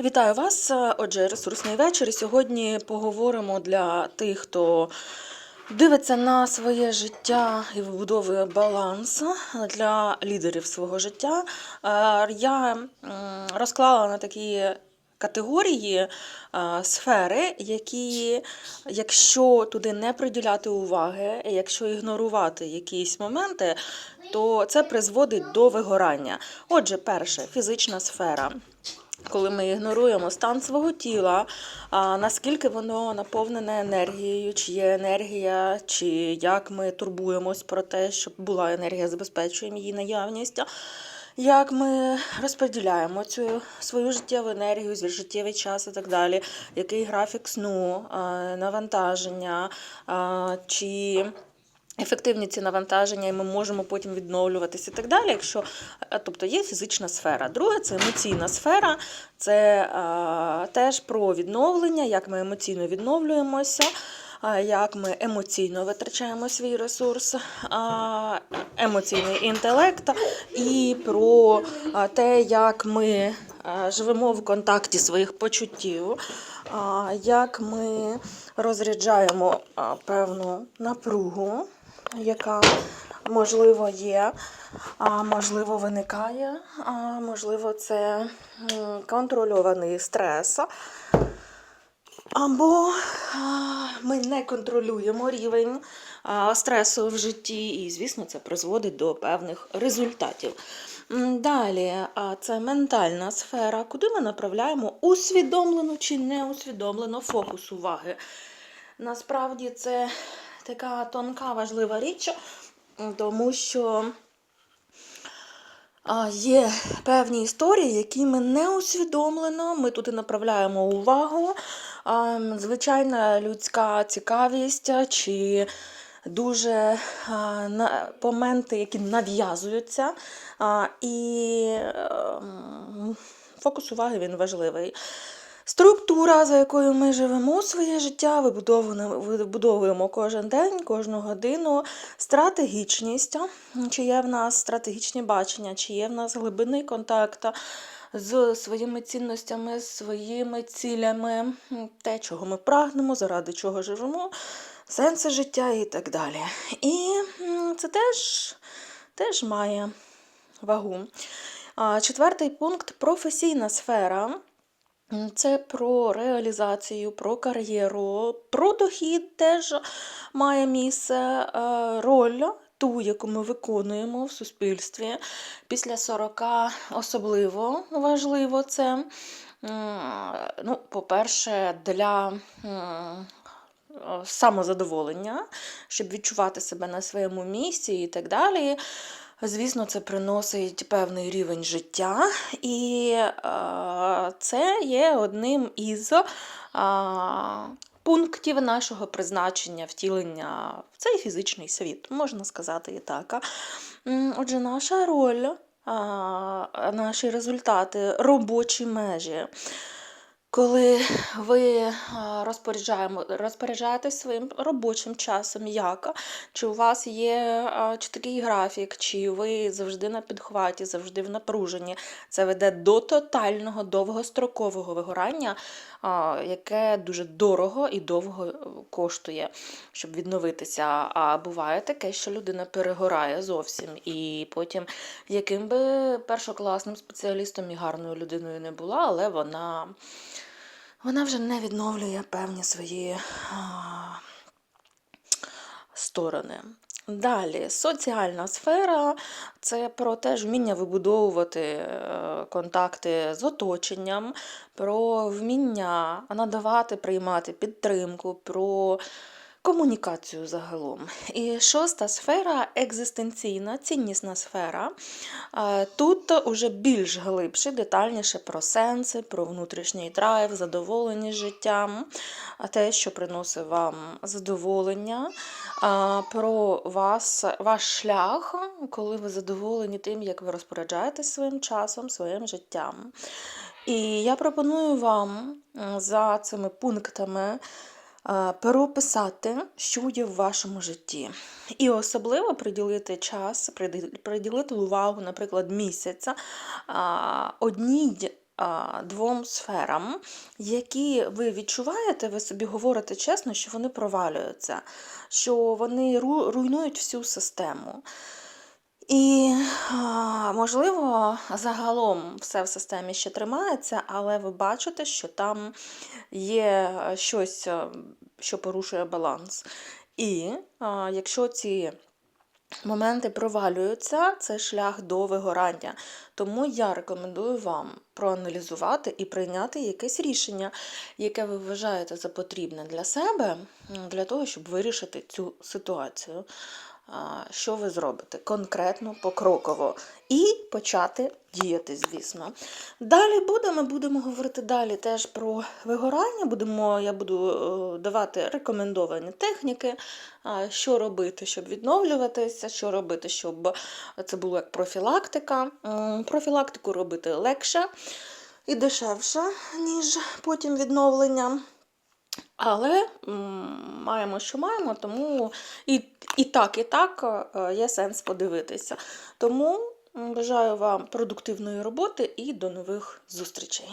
Вітаю вас. Отже, ресурсний вечір. Сьогодні поговоримо для тих, хто дивиться на своє життя і вибудовує баланс для лідерів свого життя. Е, Я розклала на такі категорії е, сфери, які, якщо туди не приділяти уваги, якщо ігнорувати якісь моменти, то це призводить до вигорання. Отже, перше фізична сфера коли ми ігноруємо стан свого тіла, а, наскільки воно наповнене енергією, чи є енергія, чи як ми турбуємось про те, щоб була енергія, забезпечуємо її наявність. Як ми розподіляємо цю свою життєву енергію, життєвий час і так далі, який графік сну, навантаження, чи ефективні ці навантаження, і ми можемо потім відновлюватися і так далі. Якщо, е, тобто є фізична сфера. Друге це емоційна сфера, це е, теж про відновлення, як ми емоційно відновлюємося. Як ми емоційно витрачаємо свій ресурс, емоційний інтелект, і про те, як ми живемо в контакті своїх почуттів, як ми розряджаємо певну напругу, яка можливо є, а можливо виникає, а можливо, це контрольований стрес. Або ми не контролюємо рівень стресу в житті, і, звісно, це призводить до певних результатів. Далі, це ментальна сфера, куди ми направляємо усвідомлено чи неусвідомлено фокус уваги. Насправді це така тонка важлива річ, тому що а, Є певні історії, які ми не усвідомлено, ми туди направляємо увагу. А, Звичайна людська цікавість чи дуже а, моменти, які нав'язуються. А, і ем, фокус уваги він важливий. Структура, за якою ми живемо своє життя, вибудовуємо, кожен день, кожну годину. Стратегічність, чи є в нас стратегічні бачення, чи є в нас глибинний контакт з своїми цінностями, з своїми цілями, те, чого ми прагнемо, заради чого живемо, сенси життя і так далі. І це теж, теж має вагу. Четвертий пункт професійна сфера. Це про реалізацію, про кар'єру, про дохід теж має місце е, роль. Ту, яку ми виконуємо в суспільстві після 40 особливо важливо це. Ну, по-перше, для е, самозадоволення, щоб відчувати себе на своєму місці і так далі. Звісно, це приносить певний рівень життя, і е, це є одним із е, пунктів нашого призначення втілення в цей фізичний світ, можна сказати і так. Отже, наша роль, а, наші результати, робочі межі. Коли ви розпоряджаєтесь своїм робочим часом, як? Чи у вас є чіткий графік, чи ви завжди на підхваті, завжди в напруженні? Це веде до тотального довгострокового вигорання, яке дуже дорого і довго коштує, щоб відновитися. А буває таке, що людина перегорає зовсім, і потім, яким би першокласним спеціалістом і гарною людиною не була, але вона вона вже не відновлює певні свої а, сторони. Далі, соціальна сфера це про теж вміння вибудовувати е, контакти з оточенням, про вміння надавати, приймати підтримку, про комунікацію загалом. І шоста сфера екзистенційна, ціннісна сфера. Тут уже більш глибше, детальніше про сенси, про внутрішній драйв, задоволеність життям, те, що приносить вам задоволення, про вас, ваш шлях, коли ви задоволені тим, як ви розпоряджаєтесь своїм часом, своїм життям. І я пропоную вам за цими пунктами е, переописати, що є в вашому житті. І особливо приділити час, приділити увагу, наприклад, місяця одній двом сферам, які ви відчуваєте, ви собі говорите чесно, що вони провалюються, що вони ру- руйнують всю систему. І, можливо, загалом все в системі ще тримається, але ви бачите, що там є е, щось, е, що порушує баланс. І якщо ці моменти провалюються, це шлях до вигорання. Тому я рекомендую вам проаналізувати і прийняти якесь рішення, яке ви вважаєте за потрібне для себе, для того, щоб вирішити цю ситуацію. Що ви зробите конкретно, покроково, і почати діяти, звісно. Далі буде, ми будемо говорити далі теж про вигорання. Будемо, я буду е, давати рекомендовані техніки, що робити, щоб відновлюватися, що робити, щоб це було як профілактика. Профілактику робити легше і дешевше, ніж потім відновлення. Але маємо, що маємо, тому і, і так, і так е, є сенс подивитися. Тому бажаю вам продуктивної роботи і до нових зустрічей.